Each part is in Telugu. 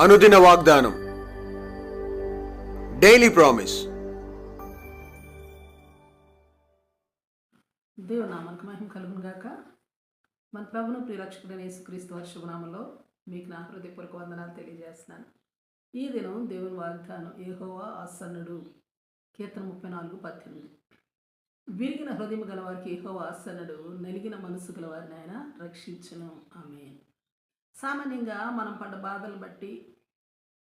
అనుదిన వాగ్దానం. డైలీ ప్రామిస్ దేవుని మహిమ కలుగును గాక. మన ప్రభును ప్రియరక్షకుడైన యేసుక్రీస్తు వర్షభనామంలో మీకు నా హృదయపూర్వక వందనాలు తెలియజేస్తున్నాను. ఈ దినం దేవుని వాగ్దానం ఏహోవా ఆసన్నుడు. కీర్తన ముప్పై నాలుగు పద్దెనిమిది. విరిగిన హృదయం గల వారికి ఏహోవా ఆసన్నుడు నలిగిన మనసు గల వారిని ఆయన రక్షించను. ఆమె సామాన్యంగా మనం పడ్డ బాధలు బట్టి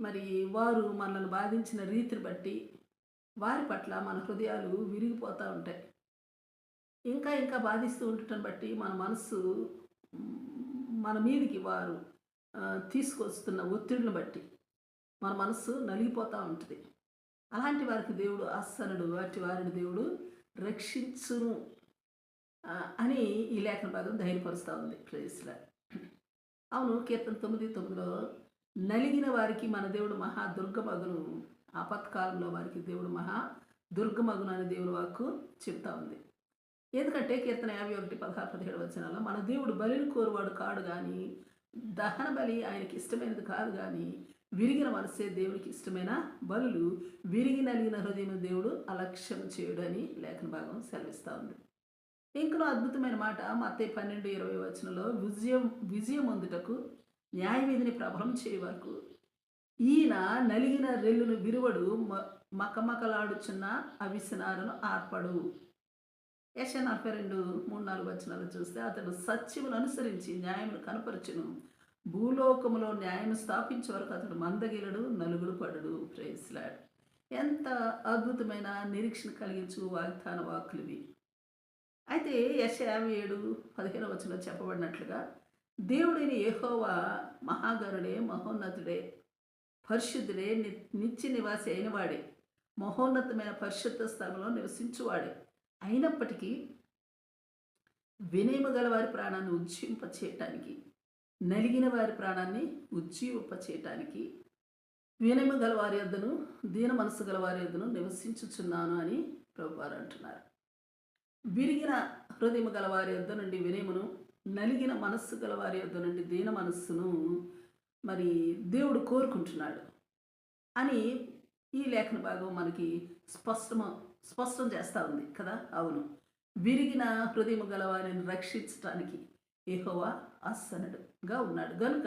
మరి వారు మనల్ని బాధించిన రీతిని బట్టి వారి పట్ల మన హృదయాలు విరిగిపోతూ ఉంటాయి. ఇంకా ఇంకా బాధిస్తూ ఉండటం బట్టి మన మనసు మన మీదికి వారు తీసుకొస్తున్న ఒత్తిడిని బట్టి మన మనస్సు నలిగిపోతూ ఉంటుంది. అలాంటి వారికి దేవుడు అస్సనుడు వాటి వారిని దేవుడు రక్షించును అని ఈ లేఖన భాగం ధైర్యపరుస్తూ ఉంది. ప్లేస్లో అవును కీర్తన తొమ్మిది తొమ్మిదిలో నలిగిన వారికి మన దేవుడు మహా దుర్గమగును. ఆపత్కాలంలో వారికి దేవుడు మహా దుర్గమగును అనే దేవుడు వాక్కు చెప్తా ఉంది. ఎందుకంటే కీర్తన యాభై ఒకటి పదహారు పదిహేడు వచనాల్లో మన దేవుడు బలిని కోరువాడు కాడు కానీ దహన బలి ఆయనకి ఇష్టమైనది కాదు కానీ విరిగిన మనసే దేవునికి ఇష్టమైన బలులు విరిగి నలిగిన హృదయం దేవుడు అలక్ష్యం చేయుడు అని లేఖన భాగం సెలవిస్తూ ఉంది. ఇంకనో అద్భుతమైన మాట మత్తే పన్నెండు ఇరవై వచనంలో విజయం విజయం అందుటకు న్యాయ విధిని ప్రభలం చేయ వరకు ఈయన నలిగిన రెల్లును విరువడు మ- మకమకలాడుచున్న అవిసనాలను ఆర్పడు. యశ నలభై రెండు మూడు నాలుగు వచనాలు చూస్తే అతడు సత్యమును అనుసరించి న్యాయమును కనపరచును. భూలోకములో న్యాయం స్థాపించే వరకు అతడు మందగిలడు నలుగుడు పడడు. ప్రేస్లాడు ఎంత అద్భుతమైన నిరీక్షణ కలిగించు వాగ్దాన వాక్కులు అయితే యశ యాభై ఏడు పదిహేను వచనంలో చెప్పబడినట్లుగా దేవుడైన యెహోవా మహాగరుడే మహోన్నతుడే పరిశుద్ధుడే ని- నిత్య నివాసి అయినవాడే మహోన్నతమైన పరిశుద్ధ స్థలంలో నివసించువాడే. అయినప్పటికీ వినయము గల వారి ప్రాణాన్ని ఉజ్జీవింపచేయటానికి నలిగిన వారి ప్రాణాన్ని ఉజ్జీవింప చేయటానికి వినయము గల వారి యొద్దను దీన మనసు గల వారి యొద్దను నివసించుచున్నాను అని ప్రభువారు అంటున్నారు. విరిగిన హృదయము గలవారి యొద్ద నుండి వినయమును నలిగిన మనస్సు గలవారి యొద్ద నుండి దీన మనస్సును మరి దేవుడు కోరుకుంటున్నాడు అని ఈ లేఖన భాగం మనకి స్పష్టమ స్పష్టం చేస్తూ ఉంది కదా? అవును. విరిగిన హృదయము గలవారిని రక్షించడానికి ఏహోవా ఆసనుడుగా ఉన్నాడు. కనుక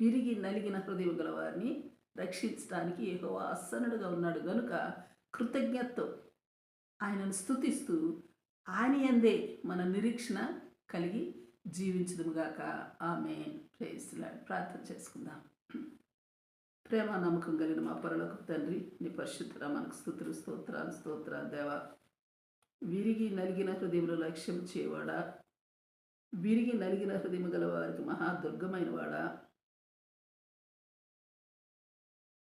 విరిగి నలిగిన హృదయం గలవారిని రక్షించడానికి ఏహోవా ఆసనుడుగా ఉన్నాడు. కనుక కృతజ్ఞతతో ఆయనను స్తుతిస్తూ ఆయన ఎందే మన నిరీక్షణ కలిగి జీవించదుముగాక ఆమె ప్రేయస్లాడు ప్రార్థన చేసుకుందాం. ప్రేమ నమ్మకం కలిగిన మా పరులకు తండ్రి నీ పరిశుద్ధ మనకు స్థుతులు స్తోత్రాలు స్తోత్ర దేవ. విరిగి నలిగిన హృదయంలో లక్ష్యం చేయవాడా? విరిగి నలిగిన హృదయం గల వారికి మహాదుర్గమైన వాడా?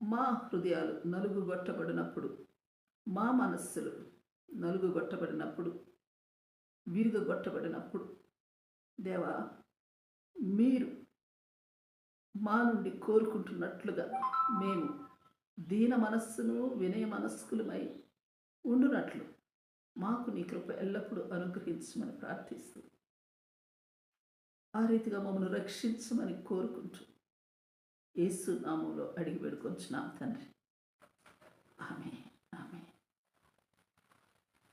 మా హృదయాలు నలుగుగొట్టబడినప్పుడు మా మనస్సులు నలుగుగొట్టబడినప్పుడు విరుగగొట్టబడినప్పుడు దేవా మీరు మా నుండి కోరుకుంటున్నట్లుగా మేము దీన మనస్సును వినయ మనస్కులమై ఉండునట్లు మాకు నీ కృప ఎల్లప్పుడూ అనుగ్రహించమని ప్రార్థిస్తూ ఆ రీతిగా మమ్మల్ని రక్షించమని కోరుకుంటూ యేసు నామంలో అడిగి పెడుకొంచున్నాం తండ్రి ఆమె ఆమె